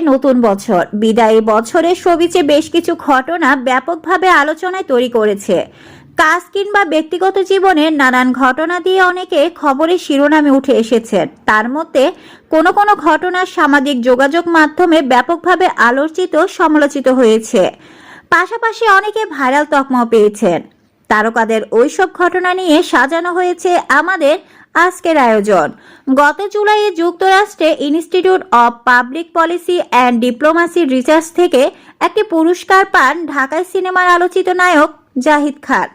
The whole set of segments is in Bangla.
নতুন বছর। বিদায়ী বছরের সবিচে বেশ কিছু ঘটনা ব্যাপকভাবে আলোচনায় তৈরি করেছে। কাজ কিংবা ব্যক্তিগত জীবনের নানান ঘটনা দিয়ে অনেকে খবরের শিরোনামে উঠে এসেছেন। তার মধ্যে কোনো কোনো ঘটনা সামাজিক যোগাযোগ মাধ্যমে ব্যাপকভাবে আলোচিত, সমালোচিত হয়েছে। পাশাপাশি অনেকে ভাইরাল তকমাও পেয়েছেন। তারকাদের ওইসব ঘটনা নিয়ে সাজানো হয়েছে আমাদের আজকের আয়োজন। গত জুলাইয়ে যুক্তরাষ্ট্রে institute of public policy and diplomacy research থেকে একটি পুরস্কার পান ঢাকায় সিনেমার আলোচিত নায়ক জাহিদ খান।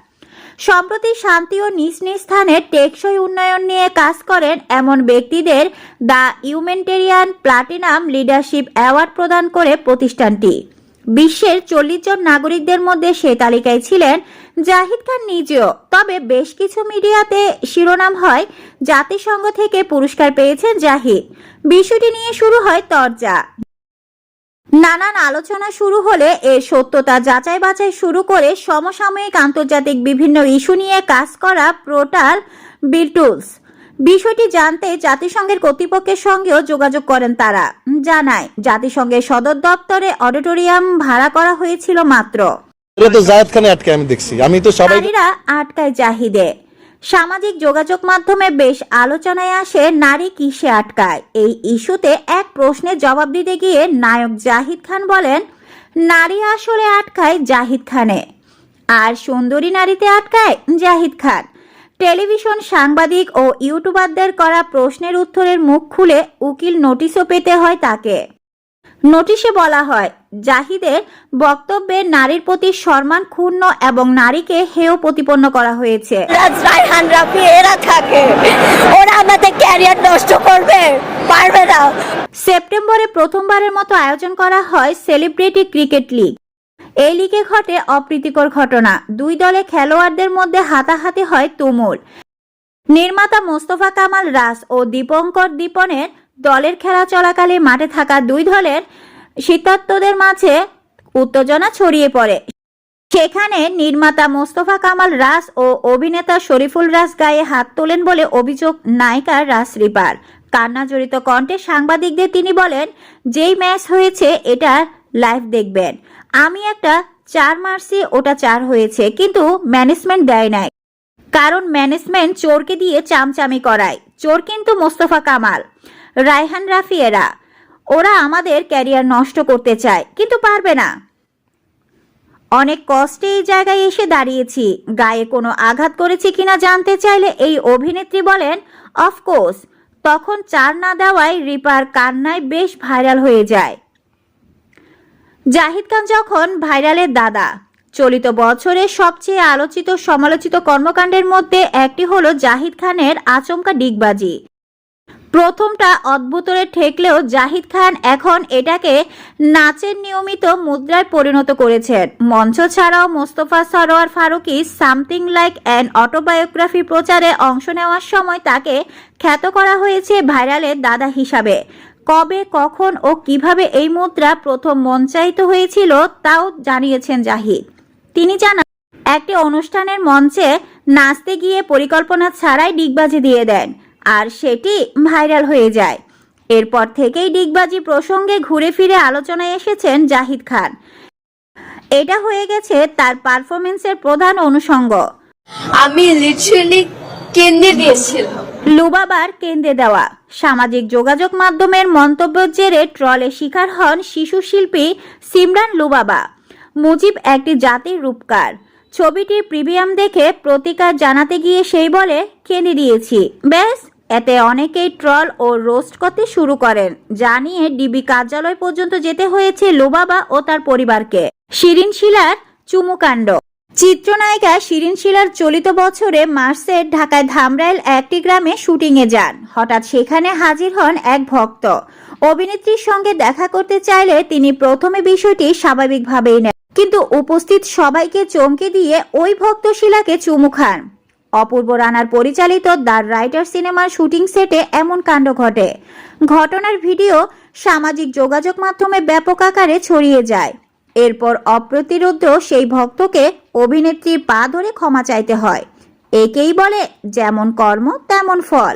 সম্প্রতি শান্তি ও নিজ নিজ স্থানের টেকসই উন্নয়ন নিয়ে কাজ করেন এমন ব্যক্তিদের the humanitarian platinum leadership award প্রদান করে প্রতিষ্ঠানটি। বিশ্বের চল্লিশ জন নাগরিকদের মধ্যে সে তালিকায় ছিলেন। জাহিদ খান নিজেও। তবে বেশ কিছু মিডিয়াতে শিরোনাম হয়, জাতিসংঘ থেকে পুরস্কার পেয়েছেন জাহিদ। বিষয়টি নিয়ে শুরু হয় তরজা। নানান আলোচনা শুরু হলে এর সত্যতা যাচাই বাছাই শুরু করে সমসাময়িক আন্তর্জাতিক বিভিন্ন ইস্যু নিয়ে কাজ করা পোর্টাল বিটুলস। বিষয়টি জানতে জাতিসংঘের কর্তৃপক্ষের সঙ্গেও যোগাযোগ করেন তারা। জানায় জাতিসংঘের সদর দপ্তরে অডিটোরিয়াম ভাড়া করা হয়েছিল মাত্র। তো জায়েদ খানে আটকে আমি দেখছি। আমি তো সবাই নারীরা আটকায় জাহিদে। সামাজিক যোগাযোগ মাধ্যমে বেশ আলোচনায় আসে নারী কিসে আটকায়। এই ইস্যুতে এক প্রশ্নের জবাব দিতে গিয়ে নায়ক জাহিদ খান বলেন নারী আসলে আটকায় জাহিদ খানে। আর সুন্দরী নারীতে আটকায় জাহিদ খান। টেলিভিশন সাংবাদিক ও ইউটিউবারদের করা প্রশ্নের উত্তরের মুখ খুলে উকিল নোটিশও পেতে হয় তাকে। নোটিশে বলা হয় জাহিদের বক্তব্যে নারীর প্রতি সম্মান ক্ষুণ্ণ এবং নারীকে হেয় প্রতিপন্ন করা হয়েছে। রায়হান রাফি এরা থাকে। ওরা আমাদের ক্যারিয়ার নষ্ট করবে। পারবে না। সেপ্টেম্বরে প্রথমবারের মতো আয়োজন করা হয় সেলিব্রিটি ক্রিকেট লিগ। এই লিগে ঘটে অপ্রীতিকর ঘটনা। দুই দলে খেলোয়াড়দের মধ্যে হাতাহাতি হয় তুমুল। নির্মাতা মোস্তফা কামাল রাস ও দীপঙ্কর দীপনের দলের খেলা চলাকালে মাঠে থাকা দুই দলের শীতার্তদের মাঝে উত্তেজনা ছড়িয়ে পড়ে। সেখানে নির্মাতা মোস্তফা কামাল রাস ও অভিনেতা শরীফুল রাস গায়ে হাত তোলেন বলে অভিযোগ নায়িকা রাস রিপার। কান্না জড়িত কণ্ঠে সাংবাদিকদের তিনি বলেন, যেই ম্যাচ হয়েছে, এটা লাইভ দেখবেন। আমি একটা চার মারছি ওটা চার হয়েছে, কিন্তু ম্যানেজমেন্ট দেয় নাই। কারণ ম্যানেজমেন্ট চোরকে দিয়ে চামচামি করায়। চোর কিন্তু মোস্তফা কামাল, রায়হান রাফিয়েরা। ওরা আমাদের ক্যারিয়ার নষ্ট করতে চায়, কিন্তু পারবে না। অনেক কষ্টে এই জায়গায় এসে দাঁড়িয়েছি। গায়ে কোনো আঘাত করেছি কিনা জানতে চাইলে এই অভিনেত্রী বলেন অফকোর্স তখন চার না দেওয়ায় রিপার কান্নায় বেশ ভাইরাল হয়ে যায়। জাহিদ খান যখন ভাইরালের দাদা, চলিত বছরের সবচেয়ে আলোচিত সমালোচিত কর্মকাণ্ডের মধ্যে একটি হলো জাহিদ খানের আচমকা ডিগবাজি। প্রথমটা অদ্ভুতরে ঠেকলেও জাহিদ খান এখন এটাকে নাচের নিয়মিত মুদ্রায় পরিণত করেছেন। মঞ্চ ছাড়াও Mostafa Sarwar Farooki something like an autobiography প্রচারে অংশ নেওয়ার সময় তাকে খ্যাত করা হয়েছে ভাইরালের দাদা হিসাবে। কবে, কখন ও কীভাবে এই মুদ্রা প্রথম মঞ্চায়িত হয়েছিল তাও জানিয়েছেন জাহিদ। তিনি জানান, একটি অনুষ্ঠানের মঞ্চে নাচতে গিয়ে পরিকল্পনা ছাড়াই ডিগবাজি দিয়ে দেন, আর সেটি ভাইরাল হয়ে যায়। এরপর থেকেই ডিগবাজি প্রসঙ্গে ঘুরে ফিরে আলোচনায় এসেছেন জাহিদ খান। এটা হয়ে গেছে তার পারফরমেন্সের প্রধান অনুষঙ্গ। আমি লিটারেলি কেন্দ্রে দিয়েছিলাম। লুবাবার কেন্দ্রে দেওয়া। সামাজিক যোগাযোগ মাধ্যমের মন্তব্যের জেরে ট্রলে শিকার হন শিশু শিল্পী সিমরান লুবাবা। মুজিব একটি জাতির রূপকার। ছবিটির প্রিমিয়াম দেখে প্রতিকার জানাতে গিয়ে সেই বলে কেঁদে দিয়েছি। ব্যাস, এতে অনেকেই ট্রল ও রোস্ট করতে শুরু করেন, যা নিয়ে ডিবি কার্যালয় পর্যন্ত যেতে হয়েছে লুবাবা ও তার পরিবারকে। শিরিন শিলার চুমুকাণ্ড চিত্রনায়িকা শিরিন শিলার চলিত বছরে মার্চে ঢাকায় ধামরাইল একটি গ্রামে শুটিংয়ে যান। হঠাৎ সেখানে হাজির হন এক ভক্ত। অভিনেত্রীর সঙ্গে দেখা করতে চাইলে তিনি প্রথমে বিষয়টি স্বাভাবিকভাবেই নেন। কিন্তু উপস্থিত সবাইকে চমকে দিয়ে ওই ভক্ত শিলাকে চুমু খান। অপূর্ব রানার পরিচালিত দ্য রাইটার সিনেমার শুটিং সেটে এমন কাণ্ড ঘটে। ঘটনার ভিডিও সামাজিক যোগাযোগ মাধ্যমে ব্যাপক আকারে ছড়িয়ে যায়। এরপর অপ্রতিরোধ সেই ভক্তকে অভিনেত্রীর পা ধরে ক্ষমা চাইতে হয়। একেই বলে, যেমন কর্ম, তেমন ফল।